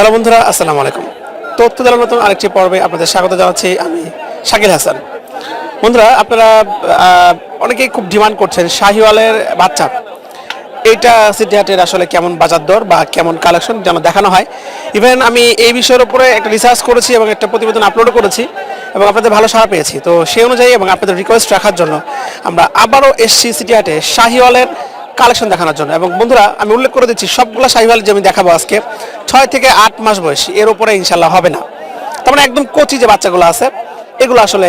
Hello বন্ধুরা, আসসালামু আলাইকুম। তথ্য দেওয়ার নতুন আরেকটি পর্বে আপনাদের স্বাগত জানাচ্ছি আমি শাকিল হাসান। বন্ধুরা, আপনারা অনেকেই খুব ডিমান্ড করছেন শাহিওয়ালের বাচ্চা। এইটা সিটি হাটের আসলে কেমন বাজার দর বা কেমন কালেকশন যেন দেখানো হয়। ইভেন আমি এই বিষয়ের উপরে একটা রিসার্চ করেছি এবং একটা প্রতিবেদন আপলোডও করেছি এবং আপনাদের ভালো সাড়া পেয়েছি। তো সেই অনুযায়ী এবং আপনাদের রিকোয়েস্ট রাখার জন্য আমরা আবারও এসছি সিটি হাটে শাহিওয়ালের কালেকশন দেখানোর জন্য। এবং বন্ধুরা, আমি উল্লেখ করে দিচ্ছি, সবগুলো শাহিওয়াল যে আমি দেখাবো আজকে, ছয় থেকে আট মাস বয়স, এর উপরে ইনশাল্লাহ হবে না। তার মানে একদম কচি যে বাচ্চাগুলো আছে, এগুলো আসলে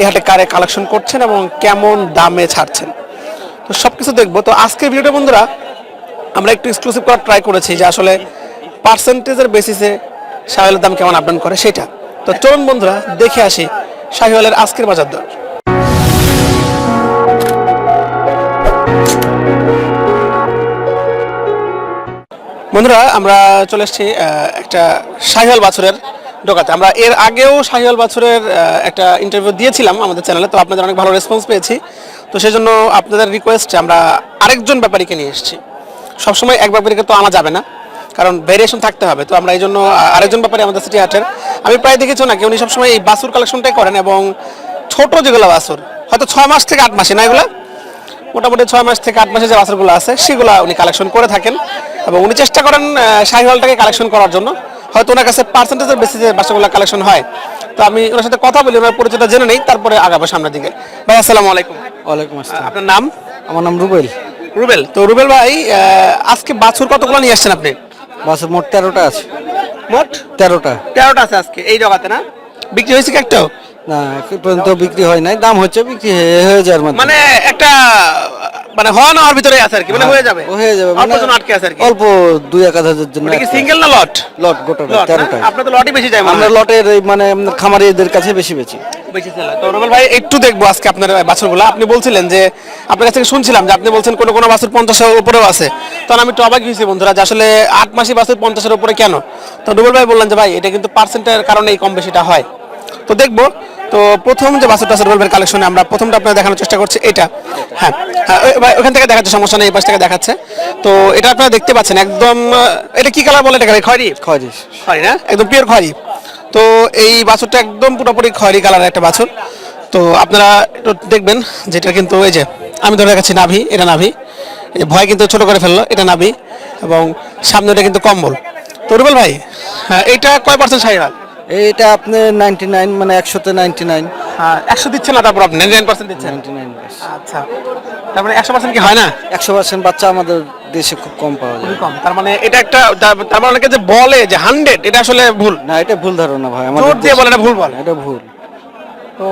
এই হাটে কারে কালেকশন করছেন এবং কেমন দামে ছাড়ছেন। তো সব কিছু দেখব। তো আজকের ভিডিওটা বন্ধুরা, আমরা একটু এক্সক্লুসিভ করার ট্রাই করেছি যে আসলে পার্সেন্টেজের বেসিসে শাহিওয়ালের দাম কেমন আপডাউন করে সেটা। তো চলুন বন্ধুরা, দেখে আসি শাহিওয়ালের আজকের বাজার দর। বন্ধুরা, আমরা চলে এসেছি একটা শাহিওয়াল বাছুরের ঢোকাতে। আমরা এর আগেও শাহিওয়াল বাছুরের একটা ইন্টারভিউ দিয়েছিলাম আমাদের চ্যানেলে তো আপনাদের অনেক ভালো রেসপন্স পেয়েছি। তো সেই জন্য আপনাদের রিকোয়েস্টে আমরা আরেকজন ব্যাপারীকে নিয়ে এসেছি। সবসময় এক ব্যাপারীকে তো আনা যাবে না, কারণ ভেরিয়েশন থাকতে হবে। তো আমরা এই জন্য আরেকজন ব্যাপারী আমাদের সিটি হাটের। আমি প্রায় দেখেছি নাকি, উনি সবসময় এই বাছুর কালেকশনটাই করেন এবং ছোট যেগুলো বাছুর, হয়তো ছয় মাস থেকে আট মাসে, না এগুলো? মোটামুটি ছয় মাস থেকে আট মাসে যে বাছুরগুলো আছে, সেগুলো উনি কালেকশন করে থাকেন। এবং উনি চেষ্টা করেন শাহিওয়ালটাকে কালেকশন করার জন্য। হয়তো ওনার কাছে পার্সেন্টেজের বেসিসে বাচ্চাগুলো কালেকশন হয়। তো আমি ওনার সাথে কথা বলি ওনার পরিচয়টা জেনে নেই তারপরে আগাবো সামনের দিকে। ভাই আসসালামু আলাইকুম। ওয়ালাইকুম আসসালাম। আপনার নাম? আমার নাম রুবেল। রুবেল। তো রুবেল ভাই আজকে বাছুর কতগুলো নিয়ে আসছেন আপনি? বাসের মোট তেরোটা আছে। মোট? তেরোটা। তেরোটা আছে আজকে এই জগাতে না? বিক্রি হয়েছে কি একটাও? না এখন পর্যন্ত বিক্রি হয় নাই দাম হচ্ছে বিক্রি হয়ে- হয়ে যাওয়ার মধ্যে। মানে একটা মানে হওয়া ভিতরে আছে আর কি মানে হয়ে যাবে। হয়ে যাবে মানে আটকে আছে আর কি। অল্প দুই এক জন্য ওটা কি সিঙ্গেল না লট লট লট তেরোটা আপনার তো লটই বেশি যায় আমরা লটের মানে খামারিদের কাছে বেশি বেশি বেশি সেল হয়। তো রুবেল ভাই একটু দেখব আজকে আপনার বাছুরগুলো। আপনি বলছিলেন যে আপনার কাছ থেকে শুনছিলাম যে আপনি বলছেন কোনো কোনো বাছুর পঞ্চাশের উপরেও আছে। তখন আমি একটু অবাক হয়েছি বন্ধুরা যে আসলে আট মাসি বাছুর পঞ্চাশের উপরে কেন? তো রুবেল ভাই বললেন যে ভাই এটা কিন্তু পার্সেন্টের কারণে এই কম বেশিটা হয়। তো দেখব। তো প্রথম যে বাছুরটা আছে রুবেল কালেকশনে আমরা প্রথমটা আপনার দেখানোর চেষ্টা করছি এটা। হ্যাঁ হ্যাঁ, ওখান থেকে দেখাচ্ছে সমস্যা নেই এই পাশ থেকে দেখাচ্ছে। তো এটা আপনারা দেখতে পাচ্ছেন একদম এটা কি কালার বলে এটা খয়রি? খয়রি। খয়রি না? একদম পিওর খয়রি। তো এই বাছুরটা একদম পুরোপুরি খয়রি কালারের একটা বাছুর। তো আপনারা একটু দেখবেন যেটা কিন্তু এই যে আমি ধরে দেখাচ্ছি নাভি এটা নাভি। এই ভয় কিন্তু ছোট করে ফেলল এটা নাভি। এবং সামনে এটা কিন্তু কম্বল। তো রুবেল ভাই হ্যাঁ এটা কয় পার্সেন্ট সাইরাল এইটা আপনি নাইনটি নাইন মানে একশোতে নাইনটি নাইন হ্যাঁ একশো দিচ্ছেন না তারপর আপনি নাইন পার্সেন্ট দিচ্ছেন? নাইনটি নাইন আচ্ছা তারপরে একশো পার্সেন্ট কি হয় না? একশো পার্সেন্ট বাচ্চা আমাদের দেশে খুব কম পাওয়া যায়। কম তার মানে এটা একটা তার- মানে অনেকে যে বলে যে হান্ড্রেড এটা আসলে ভুল। না এটা ভুল ধারণা ভাই আমাদের দিয়ে বলে এটা ভুল বলে? এটা ভুল। তো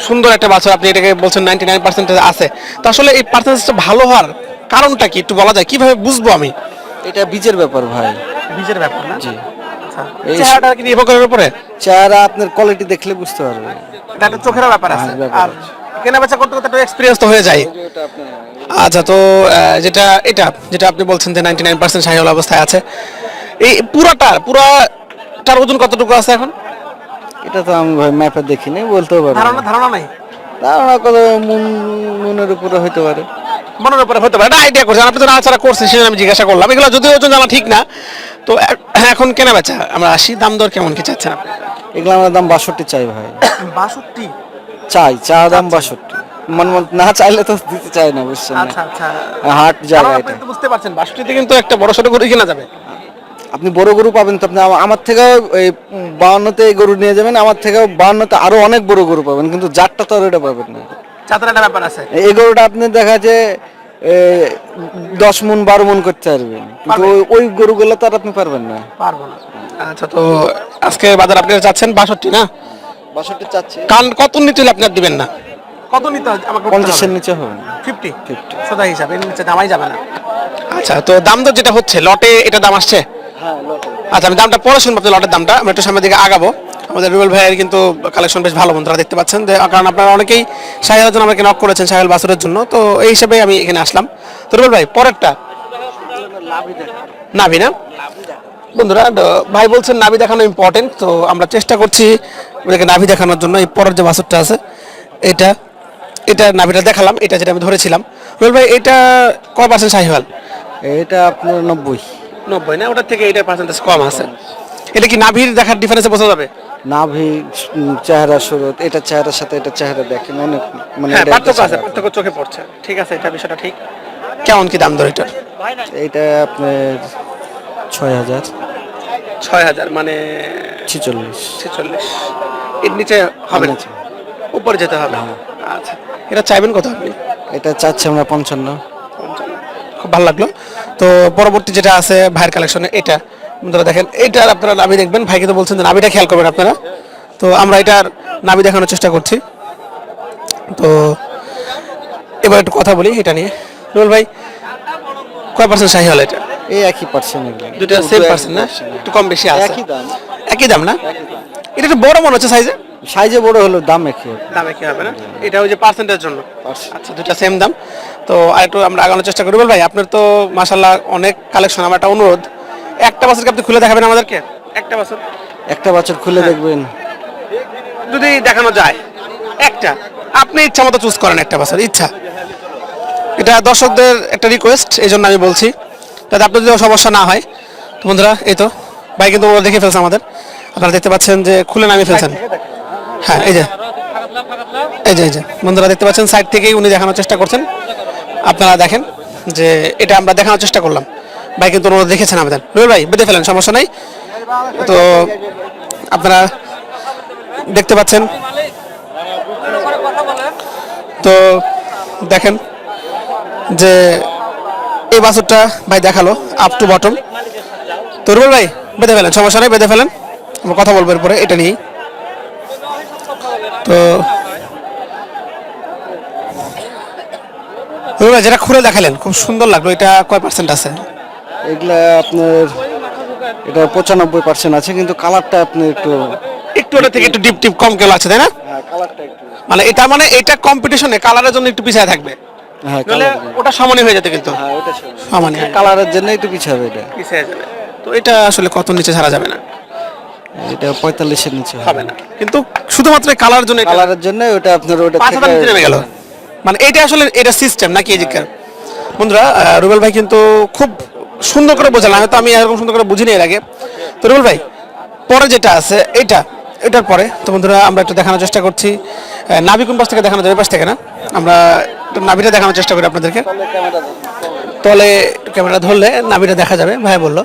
সুন্দর একটা বাছর আপনি এটাকে বলছেন নাইনটি নাইন পার্সেন্টেজ আছে। তো আসলে এই পার্সেন্টেজটা ভালো হওয়ার কারণটা কি একটু বলা যায়? কীভাবে বুঝব আমি? এটা বীজের ব্যাপার ভাই। বীজের ব্যাপার না? জি। এই- চেহারাটা কি নির্ভর করার উপরে? চেহারা আপনার কোয়ালিটি দেখলে বুঝতে পারবে এটা একটা চোখের ব্যাপার আছে। হ্যাঁ, আর কেনা বেচা করতে করতে এক্সপিরিয়েন্স তো হয়ে যায়। আচ্ছা তো যেটা এটা যেটা আপনি বলছেন যে নাইনটি নাইন পার্সেন্ট সাহিওয়াল অবস্থায় আছে। এই পুরাটা পুরাটার ওজন কতটুকু আছে এখন? এটা তো আমি ভাই ম্যাপে দেখিনি বলতেও পারব ধারণা ধারণা নাই? ধারণা কত মন মনের উপরে হইতে পারে। মনের উপরে হতে পারে না আইডিয়া করছেন। আপনি তো নাড়াচাড়া করছেন সেজন্য আমি জিজ্ঞাসা করলাম। এগুলো যদিও ওজন জানা ঠিক না তো এ- এখন কেনা বেচা। আমরা আসি দাম দর কেমন কি চাচ্ছেন আপনি? এগুলো আমার দাম বাষট্টি চাই ভাই। বাষট্টি? চাই চা দাম বাষট্টি। মন মন না চাইলে তো দিতে চাই না বুঝছেন না? আচ্ছা আচ্ছা। হাট জায়গা এটা। বুঝতে পারছেন বাষট্টিতে কিন্তু একটা বড় সড়ো গরু কেনা যাবে। আপনি বড় গরু পাবেন তো আপনি আমার থেকেও এই বাউন্নতে এই গরু নিয়ে যাবেন আমার থেকেও বাউন্নতে আরও অনেক বড় গরু পাবেন কিন্তু জাতটা তো আর এটা পাবেন না। চাতার একটা ব্যাপার আছে। এই গরুটা আপনি দেখা এ, দশ মন বারো মন করতে পারবেন। কিন্তু ওই- গরুগুলো তো আর আপনি পারবেন না। পারব না। আচ্ছা তো আজকে বাজার আপনি চাচ্ছেন বাষট্টি না? বাষট্টি চাচ্ছে। কারণ কত নিতে হলে আপনি আর দিবেন না? কত নিতে হয়? আমাকে পঞ্চাশের নিচে হবে। না ফিফটি। 50 সোজা হিসাবে এর নিচে দামাই যাবে না। আচ্ছা তো দাম তো যেটা হচ্ছে লটে এটা দাম আসছে? হ্যাঁ আচ্ছা আমি দামটা পরে শুনব লটের দামটা আমরা একটু সামনের দিকে আগাবো। আমাদের রুবেল ভাইয়ের কিন্তু কালেকশন বেশ ভালো বন্ধুরা দেখতে পাচ্ছেন। যে কারণ আপনারা অনেকেই সাহেলের জন্য আমাকে নক করেছেন সাহেল বাসুরের জন্য তো এই হিসাবে আমি এখানে আসলাম। তো রুবেল ভাই পরেরটা? নাভি না? বন্ধুরা ভাই বলছেন নাভি দেখানো ইম্পর্টেন্ট তো আমরা চেষ্টা করছি ওদেরকে নাভি দেখানোর জন্য। এই পরের যে বাসুরটা আছে এটা এটা নাভিটা দেখালাম এটা যেটা আমি ধরেছিলাম। রুবেল ভাই এটা কয় পার্সেন্ট সাহিওয়াল এটা আপনার নব্বই। নব্বই না? ওটার থেকে এটার পার্সেন্টেজ কম আছে। এটা কি নাভির দেখার ডিফারেন্সে বোঝা যাবে? নাভি চেহারা সুরত এটা চেহারার সাথে এটা চেহারা দেখেন অনেক মানে পার্থক্য আছে পার্থক্য চোখে পড়ছে। ঠিক আছে এটা বিষয়টা ঠিক। কেমন কি দাম দর এটার? এইটা আপনার ছয় হাজার। ছয় হাজার মানে ছিচল্লিশ। ছেচল্লিশ। এর নিচে হবে না। উপরে যেতে হবে? আচ্ছা এটা চাইবেন কত আপনি? এটা চাচ্ছি আমরা পঞ্চান্ন। খুব ভালো লাগল। তো পরবর্তী যেটা আছে ভাইয়ের কালেকশনে এটা। বন্ধুরা দেখেন এটার আপনারা নাভি দেখবেন। ভাইকে তো বলছেন যে নাভিটা খেয়াল করবেন আপনারা। তো আমরা এটার নাভি দেখানোর চেষ্টা করছি। তো এবার একটু কথা বলি এটা নিয়ে। রুল ভাই কয় পার্সেন্ট শাহি হল এটা? এই একই পার্সেন্ট দুটা সেম পার্সেন্ট না? একটু কম বেশি আছে। একই দাম। একই দাম না? এটা একটু বড় মনে হচ্ছে সাইজে সাইজে বড় হলো দাম একই। দামে কি হবে না? এটা ওই যে পার্সেন্টের জন্য? আচ্ছা দুটা সেম দাম। তো আর একটু আমরা আগানোর চেষ্টা করি। বল ভাই আপনার তো মাশাল্লাহ অনেক কালেকশন আমার একটা অনুরোধ। একটা বছরকে আপনি খুলে দেখাবেন আমাদেরকে? একটা বছর। একটা বছর খুলে হ্যাঁ। দেখবেন। যদি দেখানো যায় একটা। আপনি ইচ্ছা মতো চুজ করেন একটা বছর ইচ্ছা। এটা দর্শকদের একটা রিকোয়েস্ট এই জন্য আমি বলছি। যাতে আপনার যদি সমস্যা না হয় তো বন্ধুরা এই তো। ভাই কিন্তু ওরা দেখে ফেলছে আমাদের। আপনারা দেখতে পাচ্ছেন যে খুলে নামিয়ে ফেলছেন। হ্যাঁ এই যে। এই যে এই যে। বন্ধুরা দেখতে পাচ্ছেন সাইড থেকেই উনি দেখানোর চেষ্টা করছেন। আপনারা দেখেন যে এটা আমরা দেখানোর চেষ্টা করলাম। ভাই কিন্তু ওনারা দেখেছেন আমাদের রুবেল ভাই, বেঁধে ফেলেন, সমস্যা নাই। তো আপনারা দেখতে পাচ্ছেন। তো দেখেন যে এই বাছুরটা ভাই দেখাল আপ টু বটম তো রুবেল ভাই, বেঁধে ফেলেন, সমস্যা নেই, বেঁধে ফেলেন। আমরা কথা বলব এরপরে, এটা নিয়েই। তো রুবেল ভাই, যেটা খুলে দেখালেন, খুব সুন্দর লাগল, এটা কয় পার্সেন্ট আছে? এগুলা আপনার এটা পঁচানব্বই পার্সেন্ট আছে কিন্তু কালারটা আপনি একটু একটু ওটা থেকে একটু ডিপ টিপ কম কেউ আছে তাই না? হ্যাঁ কালারটা একটু মানে এটা মানে এটা কম্পিটিশনে কালারের জন্য একটু পিছিয়ে থাকবে। হ্যাঁ ওটা সমানই হয়ে যেত কিন্তু। হ্যাঁ ওটা সমানই। কালারের জন্য একটু পিছাবে এটা। পিছিয়ে যাবে। তো এটা আসলে কত নিচে ছাড়া যাবে না। এটা পঁয়তাল্লিশের নিচে হবে। না। কিন্তু শুধুমাত্র কালার জন্য কালারের জন্য ওটা আপনার ওটা পাঁচ হাজার নেমে গেল। মানে এটা আসলে এটা সিস্টেম নাকি এই যে বন্ধুরা রুবেল ভাই কিন্তু খুব সুন্দর করে বোঝালাম হয়তো আমি এরকম সুন্দর করে বুঝিনি এর আগে। তো রুবেল ভাই পরে যেটা আছে এটা এটার পরে। তো বন্ধুরা আমরা একটু দেখানোর চেষ্টা করছি। নাভি কোন পাশ থেকে দেখানো যাবে? পাশ থেকে না? আমরা একটু নাভিটা দেখানোর চেষ্টা করি আপনাদেরকে। তলে ক্যামেরা ধরলে নাভিটা দেখা যাবে ভাই বলল।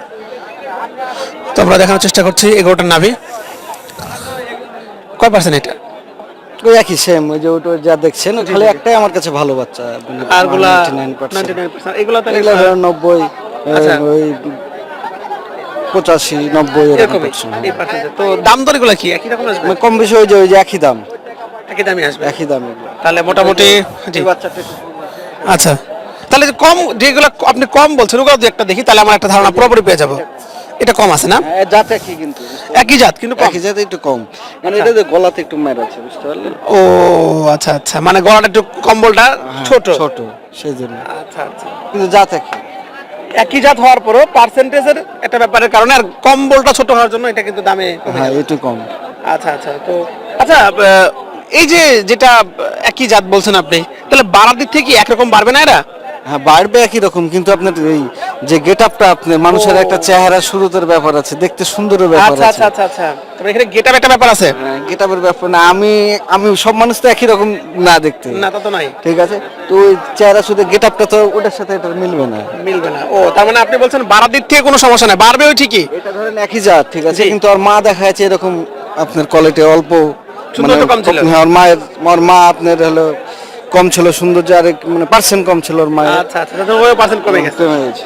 তো আমরা দেখানোর চেষ্টা করছি এগারোটার নাভি। কয় পার্সেন্ট এটা? ওই একই সেম ওই যে ওটা যা দেখছেন খালি একটাই আমার কাছে ভালো বাচ্চা আরগুলা 99% 99% এগুলো তাহলে এগুলো ধরো নব্বই। ওই পঁচাশি নব্বই এরকমই এই percentage। তো দাম দর এগুলো কি? একই রকম আসবে? মানে কম বেশি ওই যে ওই যে একই দাম। একই দামই আসবে। একই দাম তাহলে মোটামুটি আচ্ছা। তাহলে যে কম যেগুলো আপনি কম বলছেন ওগুলো যদি একটা দেখি তাহলে আমার একটা ধারণা পুরোপুরি পেয়ে যাব। এটা কম আছে না? হ্যাঁ, জাত একই কিন্তু। একই জাত কিন্তু একই জাত একটু কম। মানে এটা যে গলাতে একটু মের আছে বুঝতে পারলেন ও আচ্ছা আচ্ছা। মানে গলাটা একটু কম্বলটা ছোট। হ্যাঁ, ছোট সেই জন্য। আচ্ছা আচ্ছা। কিন্তু জাত একই। একই জাত হওয়ার পরও পার্সেন্টেজের একটা ব্যাপারের কারণে আর কম বলটা ছোট হওয়ার জন্য এটা কিন্তু দামে হ্যাঁ একটু কম। আচ্ছা আচ্ছা তো আচ্ছা এই যে যেটা একই জাত বলছেন আপনি তাহলে বাড়ার দিক থেকে একরকম বাড়বে না এরা? হ্যাঁ বাড়বে একই রকম কিন্তু আপনার এই যে গেট আপটা আপনার মানুষের একটা চেহারা শুরুতের ব্যাপার আছে দেখতে সুন্দরের ব্যাপার আচ্ছা আছে। আচ্ছা আচ্ছা আচ্ছা। তবে এখানে গেটার একটা ব্যাপার আছে? গেট আপের ব্যাপার না আমি আমি সব মানুষ তো একই রকম না দেখতে। না তা তো নাই। ঠিক আছে? তো ওই চেহারা শুধু গেট আপটা তো ওটার সাথে এটা মিলবে না। মিলবে না। ও তার মানে আপনি বলছেন বাড়ার থেকে কোনো সমস্যা নাই বাড়বে ওই ঠিকই। এটা ধরেন একই জাত ঠিক আছে? জি। কিন্তু আর মা দেখা যাচ্ছে এরকম আপনার কোয়ালিটি অল্প সৌন্দর্য কম ছিল। হ্যাঁ, মায়ের ওর মা আপনার হলো কম ছিল সৌন্দর্য আর এক- মানে পার্সেন্ট কম ছিল ওর মায়ের। আচ্ছা আচ্ছা তাহলে ওই পার্সেন্ট কমে গেছে। কমে গেছে।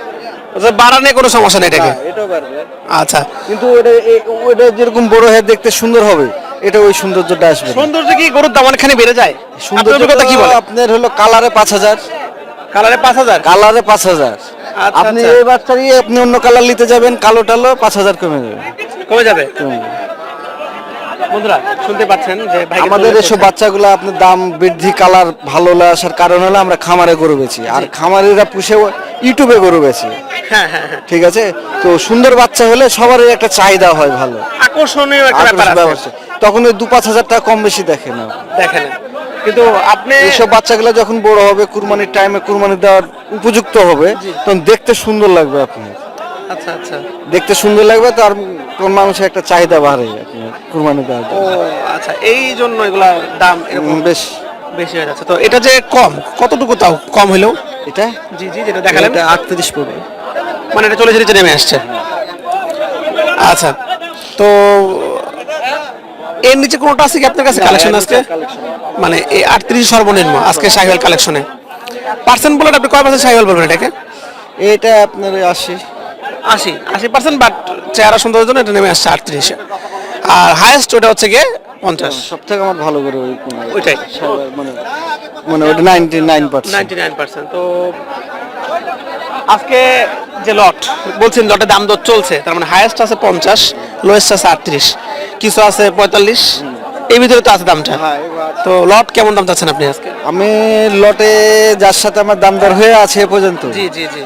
আচ্ছা, কোনো সমস্যা নেই এটাকে? এটাও পারবে আচ্ছা। কিন্তু ওটা এ- ওটা যেরকম বড় হয়ে দেখতে সুন্দর হবে এটা ওই সৌন্দর্যটা আসবে না। সৌন্দর্য কি গরুর দাম অনেকখানি বেড়ে যায়? আপনার সৌন্দর্যটা অভিজ্ঞতা কি বলে? আপনার হলো কালারে পাঁচ হাজার। কালারে পাঁচ হাজার? কালারে পাঁচ হাজার। আচ্ছা, আপনি আচ্ছা। এই বাচ্চারই আপনি অন্য কালার নিতে যাবেন কালো টালো পাঁচ হাজার কমে যাবে? কমে যাবে। বন্ধুরা শুনতে পাচ্ছেন যে আমাদের এসব বাচ্চাগুলো আপনার দাম বৃদ্ধি কালার ভালো না আসার কারণ হলো আমরা খামারে গরু বেছি আর খামারিরা পুষে ইউটিউবে গরু বেছি হ্যাঁ হ্যাঁ হ্যাঁ। ঠিক আছে? তো সুন্দর বাচ্চা হলে সবারই একটা চাহিদা হয় ভালো। আকর্ষণীয় একটা ব্যাপার আছে। তখন ওই দু পাঁচ হাজার টাকা কম বেশি দেখে না দেখেন কিন্তু আপনি এইসব বাচ্চাগুলো যখন বড় হবে কুরবানির টাইমে কুরবানি দেওয়ার উপযুক্ত হবে তখন দেখতে সুন্দর লাগবে আপনি আচ্ছা আচ্ছা। দেখতে সুন্দর লাগবে তার কোন মানুষের একটা চাহিদা বাড়ে আপনার কুরবানি দেওয়ার ও জন্য। আচ্ছা এই জন্য এগুলা দাম এরকম বেশ। বেশি হয়ে যাচ্ছে। তো এটা যে কম কতটুকু তাও কম হলেও? এটা? জি জি যেটা দেখালেন। এটা আটত্রিশ পড়বে। মানে এটা চল্লিশ নিচে নেমে আসছে। আচ্ছা তো এর নিচে কোনোটা আছে কি আপনার কাছে কালেকশন আজকে? মানে এই আটত্রিশ সর্বনিম্ন আজকে শাহিওয়াল কালেকশনে পার্সেন্ট বলেন আপনি কয় পার্সেন্ট শাহিওয়াল বলবেন এটাকে? এটা আপনার আসি আশি। আশি আশি পার্সেন্ট বাট চেহারা সুন্দরের জন্য এটা নেমে আসছে আটত্রিশে। আর হায়েস্ট ওটা হচ্ছে গিয়ে পঞ্চাশ। সব থেকে আমার ভালো করে ওই ওইটাই। মানে মানে ওটা ninety nine percent ninety nine percent তো আজকে যে লট বলছেন লটের দাম দর চলছে তার মানে হায়েস্ট আছে পঞ্চাশ লোয়েস্ট আছে আটত্রিশ। কিছু আছে পঁয়তাল্লিশ এই ভিতরে তো আছে দামটা। হ্যাঁ, তো লট কেমন দাম চাচ্ছেন আপনি আজকে? আমি লটে যার সাথে আমার দাম দর হয়ে আছে এ পর্যন্ত। জি জি জি।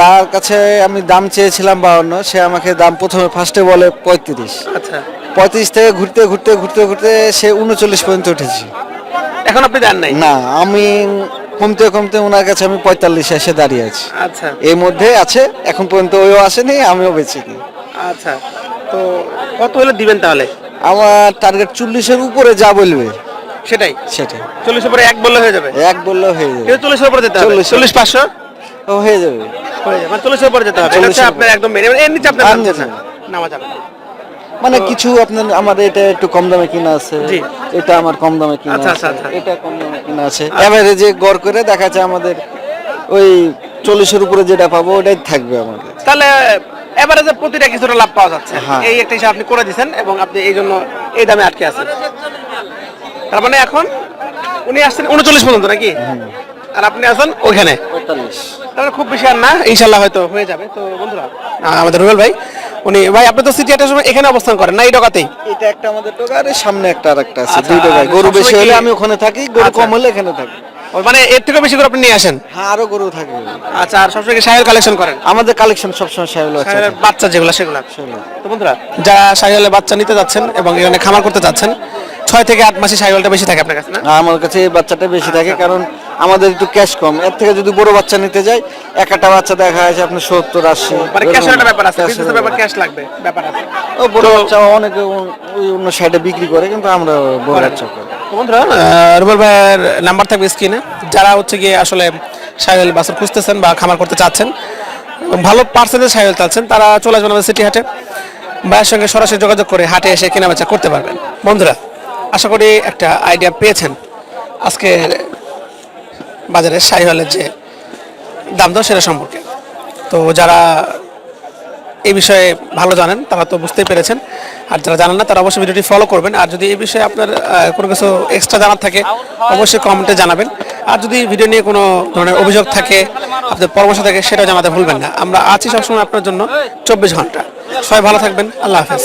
তার কাছে আমি দাম চেয়েছিলাম বাউন্ন সে আমাকে দাম প্রথমে ফার্স্টে বলে পঁয়ত্রিশ। আচ্ছা। পঁয়ত্রিশ থেকে ঘুরতে ঘুরতে ঘুরতে ঘুরতে সে উনচল্লিশ পর্যন্ত উঠেছি। এখন আপনি দেন নাই? না আমি কমতে কমতে ওনার কাছে আমি পঁয়তাল্লিশে এসে দাঁড়িয়ে আছি। আচ্ছা। এর মধ্যে আছে এখন পর্যন্ত ওইও আসেনি আমিও বেঁচে বেঁচেনি আচ্ছা। তো কত হলে দিবেন তাহলে? আমার টার্গেট চল্লিশের উপরে যা বলবে। সেটাই। সেটাই। চল্লিশের পরে এক বললে হয়ে যাবে? এক বললেও হয়ে যাবে। চল্লিশের উপরে যেতে হবে। চল্লিশ পাঁচশো? ও হয়ে যাবে। যাবে মানে চল্লিশের উপরে যেতে হবে। এটা হচ্ছে আপনার একদম মেনে এর নিচে আপনার। আর নামছে নামা যাবে না। মানে কিছু আপনার আমার এটা একটু কম দামে কিনা আছে। এটা আমার কম দামে কিনা আচ্ছা, আছে। আচ্ছা, আচ্ছা। এটা কম দামে কিনা আছে। এভারেজে গড় করে দেখা আমাদের ওই চল্লিশের উপরে যেটা পাবো ওটাই থাকবে আমাদের। তাহলে এভারেজে প্রতিটা কিছুটা লাভ পাওয়া যাচ্ছে। হ্যাঁ। এই একটা হিসাব আপনি করে দিয়েছেন এবং আপনি এই জন্য এই দামে আটকে আছেন। তার মানে এখন উনি আসছেন উনচল্লিশ পর্যন্ত নাকি? আর আপনি আছেন ওইখানে তাহলে খুব বেশি আর না ইনশাল্লাহ হয়তো হয়ে যাবে। তো বন্ধুরা আমাদের রুবেল ভাই উনি ভাই আপনি তো সিটি সময় এখানে অবস্থান করেন না এই ডকাতেই এটা একটা আমাদের টোকা আর সামনে একটা আর একটা আছে আচ্ছা, দুই টোকা গরু বেশি হলে আমি ওখানে থাকি গরু আচ্ছা। কম হলে এখানে থাকি। মানে এর থেকে বেশি করে আপনি নিয়ে আসেন? হ্যাঁ আরও গরু থাকে। আচ্ছা আর সবসময় সাহেল কালেকশন করেন? আমাদের কালেকশন সবসময় সাহেব আছে। বাচ্চা যেগুলো সেগুলো। তো বন্ধুরা যারা সাহিওয়ালের বাচ্চা নিতে যাচ্ছেন এবং এখানে খামার করতে যাচ্ছেন ছয় থেকে আট মাসে সাহিওয়ালটা বেশি থাকে আপনার কাছে না? আমার কাছে এই বাচ্চাটা বেশি থাকে কারণ আমাদের একটু ক্যাশ কম। এর থেকে যদি বড় বাচ্চা নিতে যাই এক একটা বাচ্চা দেখা যাচ্ছে আপনার সত্তর আশি মানে ক্যাশের একটা ব্যাপার আছে বিজনেসের ব্যাপার ক্যাশ লাগবে ব্যাপার আছে। ও বড় বাচ্চা অনেকে ওই অন্য সাইডে বিক্রি করে কিন্তু আমরা বড় বাচ্চা করি। বন্ধুরা রুবেল ভাইয়ের নাম্বার থাকবে স্ক্রিনে যারা হচ্ছে গিয়ে আসলে সাহেল বাছর খুঁজতেছেন বা খামার করতে চাচ্ছেন ভালো পার্সেন্টেজ সাহেল চাচ্ছেন তারা চলে আসবেন আমাদের সিটি হাটে। ভাইয়ের সঙ্গে সরাসরি যোগাযোগ করে হাটে এসে কেনাবেচা করতে পারবেন। বন্ধুরা আশা করি একটা আইডিয়া পেয়েছেন। আজকে বাজারে সাহিওয়ালের যে দাম দর সেটা সম্পর্কে। তো যারা এই বিষয়ে ভালো জানেন, তারা তো বুঝতেই পেরেছেন। আর যারা জানেন না, তারা অবশ্যই ভিডিওটি ফলো করবেন। আর যদি এই বিষয়ে আপনার কোনো কিছু এক্সট্রা জানার থাকে, অবশ্যই কমেন্টে জানাবেন। আর যদি ভিডিও নিয়ে কোনো ধরনের অভিযোগ থাকে আপনার পরামর্শ থাকে, সেটাও জানাতে ভুলবেন না। আমরা আছি সবসময় আপনার জন্য চব্বিশ ঘণ্টা। সবাই ভালো থাকবেন। আল্লাহ হাফেজ।